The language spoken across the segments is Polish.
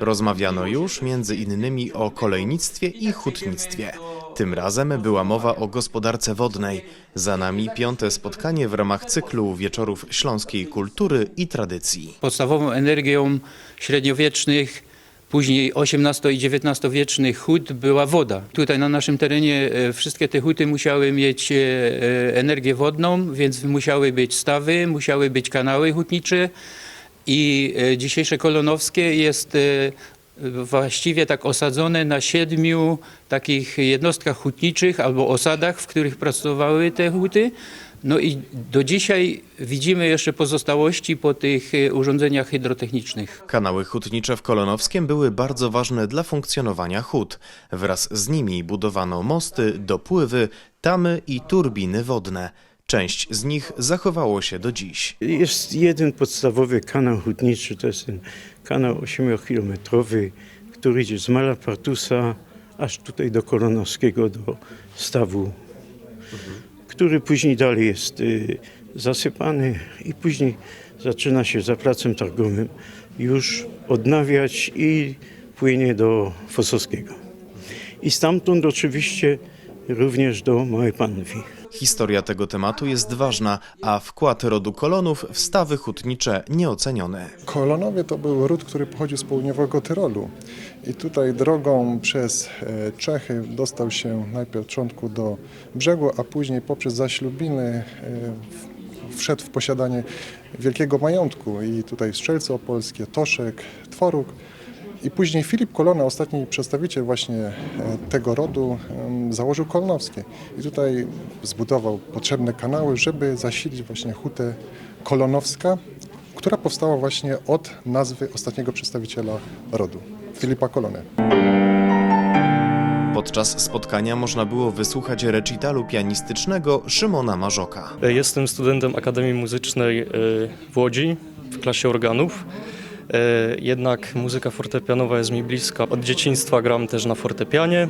Rozmawiano już między innymi o kolejnictwie i hutnictwie. Tym razem była mowa o gospodarce wodnej. Za nami piąte spotkanie w ramach cyklu Wieczorów Śląskiej Kultury i Tradycji. Podstawową energią średniowiecznych, później XVIII i XIX-wiecznych hut była woda. Tutaj na naszym terenie e, wszystkie te huty musiały mieć e, e, energię wodną, więc musiały być stawy, musiały być kanały hutnicze i e, dzisiejsze Kolonowskie jest e, właściwie tak osadzone na siedmiu takich jednostkach hutniczych albo osadach, w których pracowały te huty. No i do dzisiaj widzimy jeszcze pozostałości po tych e, urządzeniach hydrotechnicznych. Kanały hutnicze w Kolonowskiem były bardzo ważne dla funkcjonowania hut. Wraz z nimi budowano mosty, dopływy, tamy i turbiny wodne. Część z nich zachowało się do dziś. Jest jeden podstawowy kanał hutniczy, to jest ten kanał 8-kilometrowy, który idzie z Malapartusa aż tutaj do Kolonowskiego, do stawu, który później dalej jest y, zasypany i później zaczyna się za placem targowym już odnawiać i płynie do Fosowskiego. I stamtąd oczywiście również do Małej Panwi. Historia tego tematu jest ważna, a wkład rodu kolonów w stawy hutnicze nieoceniony. Kolonowie to był ród, który pochodził z południowego Tyrolu. I tutaj drogą przez e, Czechy dostał się najpierw początku do brzegu, a później poprzez zaślubiny e, wszedł w posiadanie wielkiego majątku. I tutaj Strzelce Opolskie, Toszek, Tworuk. I później Filip Kolona, ostatni przedstawiciel właśnie e, tego rodu, założył Kolonowskie. I tutaj zbudował potrzebne kanały, żeby zasilić właśnie hutę Kolonowska, która powstała właśnie od nazwy ostatniego przedstawiciela rodu, Filipa Kolony. Podczas spotkania można było wysłuchać recitalu pianistycznego Szymona Marzoka. Jestem studentem Akademii Muzycznej e, w Łodzi w klasie organów. E, Jednak muzyka fortepianowa jest mi bliska. Od dzieciństwa gram też na fortepianie.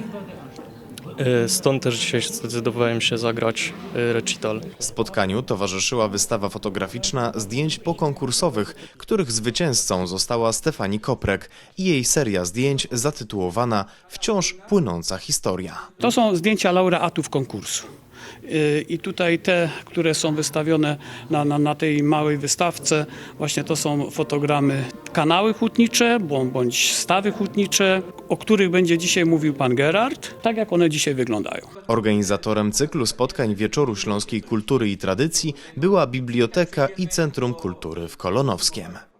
E, Stąd też dzisiaj zdecydowałem się zagrać e, recital. Spotkaniu towarzyszyła wystawa fotograficzna zdjęć pokonkursowych, których zwycięzcą została Stefani Koprek i jej seria zdjęć zatytułowana Wciąż płynąca historia. To są zdjęcia laureatów konkursu. Yy, I tutaj te, które są wystawione na, na, na tej małej wystawce, właśnie to są fotogramy kanały hutnicze bądź stawy hutnicze, o których będzie dzisiaj mówił pan Gerard, tak jak one dzisiaj wyglądają. Organizatorem cyklu spotkań Wieczoru Śląskiej Kultury i Tradycji była Biblioteka i Centrum Kultury w Kolonowskiem.